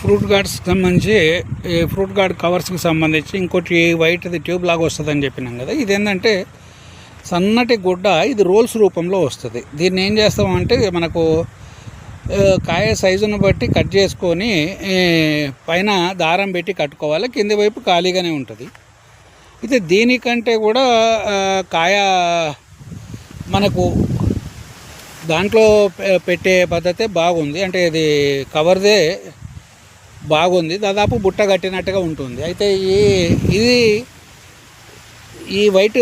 Fruit guards సంబంధించి ఈ fruit gourd కవర్స్కి సంబంధించి ఇంకోటి వైట్ది ట్యూబ్ లాగా వస్తుందని చెప్పినాం కదా ఇది ఏంటంటే సన్నటి గుడ్డ ఇది రోల్స్ రూపంలో వస్తుంది. దీన్ని ఏం చేస్తామంటే మనకు కాయ సైజును బట్టి కట్ చేసుకొని పైన దారం పెట్టి కట్టుకోవాలి కింది వైపు ఖాళీగానే ఉంటుంది. అయితే దీనికంటే కూడా కాయ మనకు దాంట్లో పెట్టే పద్ధతే బాగుంది. అంటే ఇది కవర్దే బాగుంది. దాదాపు బుట్ట కట్టినట్టుగా ఉంటుంది. అయితే ఈ ఇది ఈ వైట్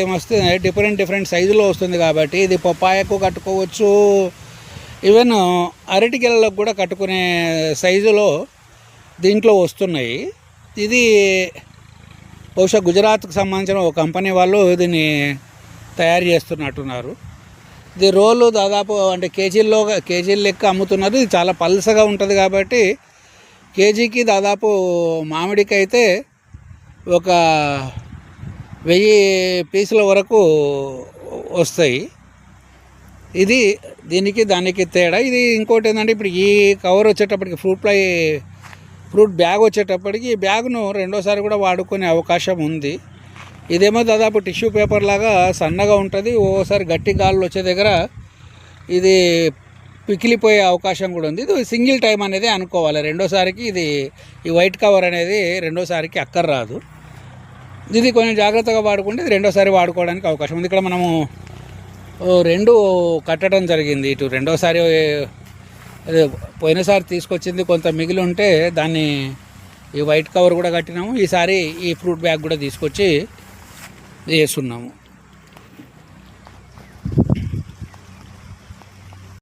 ఏమొస్తుంది డిఫరెంట్ డిఫరెంట్ సైజులో వస్తుంది కాబట్టి ఇది పప్పాయకు కట్టుకోవచ్చు. ఈవెన్ అరటికెళ్ళకు కూడా కట్టుకునే సైజులో దీంట్లో వస్తున్నాయి. ఇది బహుశా గుజరాత్కు సంబంధించిన ఒక కంపెనీ వాళ్ళు దీన్ని తయారు చేస్తున్నట్టున్నారు. ఇది రోలు దాదాపు అంటే కేజీల్లో కేజీల లెక్క అమ్ముతున్నారు ఇది చాలా పల్సగా ఉంటుంది కాబట్టి కేజీకి దాదాపు మామిడికి అయితే ఒక వెయ్యి పీసుల వరకు వస్తాయి. ఇది దీనికి దానికి తేడా. ఇది ఇంకోటి ఏంటంటే ఇప్పుడు ఈ కవర్ వచ్చేటప్పటికి ఫ్రూట్ ఫ్లై ఫ్రూట్ బ్యాగ్ వచ్చేటప్పటికి ఈ బ్యాగ్ను రెండోసారి కూడా వాడుకునే అవకాశం ఉంది. ఇదేమో దాదాపు టిష్యూ పేపర్ లాగా సన్నగా ఉంటుంది. ఓసారి గట్టి గాలులు వచ్చే దగ్గర ఇది పికిలిపోయే అవకాశం కూడా ఉంది. ఇది సింగిల్ టైం అనేది అనుకోవాలి. రెండోసారికి ఇది ఈ వైట్ కవర్ అనేది రెండోసారికి అక్కర్రాదు. ఇది కొంచెం జాగ్రత్తగా వాడుకుంటే ఇది రెండోసారి వాడుకోవడానికి అవకాశం ఉంది. ఇక్కడ మనము రెండు కట్టడం జరిగింది. ఇటు రెండోసారి పోయినసారి తీసుకొచ్చింది కొంత మిగిలి ఉంటే దాన్ని ఈ వైట్ కవర్ కూడా కట్టినాము. ఈసారి ఈ ఫ్రూట్ బ్యాగ్ కూడా తీసుకొచ్చి వేస్తున్నాము